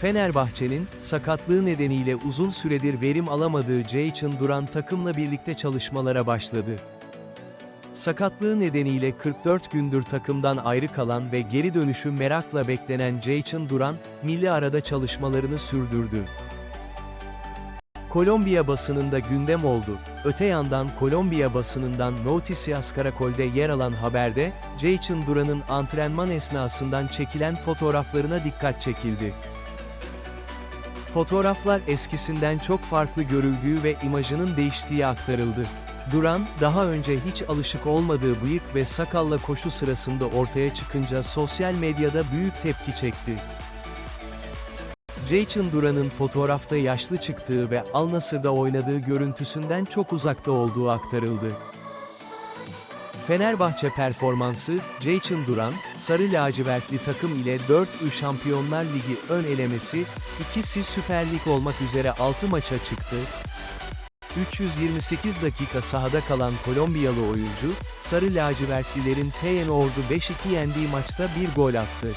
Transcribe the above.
Fenerbahçe'nin, sakatlığı nedeniyle uzun süredir verim alamadığı Ceyhun Duran takımla birlikte çalışmalara başladı. Sakatlığı nedeniyle 44 gündür takımdan ayrı kalan ve geri dönüşü merakla beklenen Ceyhun Duran, milli arada çalışmalarını sürdürdü. Kolombiya basınında gündem oldu. Öte yandan Kolombiya basınından Noticias Caracol'de yer alan haberde, Ceyhun Duran'ın antrenman esnasından çekilen fotoğraflarına dikkat çekildi. Fotoğraflar eskisinden çok farklı görüldüğü ve imajının değiştiği aktarıldı. Duran, daha önce hiç alışık olmadığı bıyık ve sakalla koşu sırasında ortaya çıkınca sosyal medyada büyük tepki çekti. Ceyhun Duran'ın fotoğrafta yaşlı çıktığı ve Al Nassr'da oynadığı görüntüsünden çok uzakta olduğu aktarıldı. Fenerbahçe performansı, Ceyhun Duran, Sarı lacivertli takım ile 4-3 Şampiyonlar Ligi ön elemesi, ikisi Süper Lig olmak üzere 6 maça çıktı. 328 dakika sahada kalan Kolombiyalı oyuncu, Sarı lacivertlilerin Feyenoord'u 5-2 yendiği maçta bir gol attı.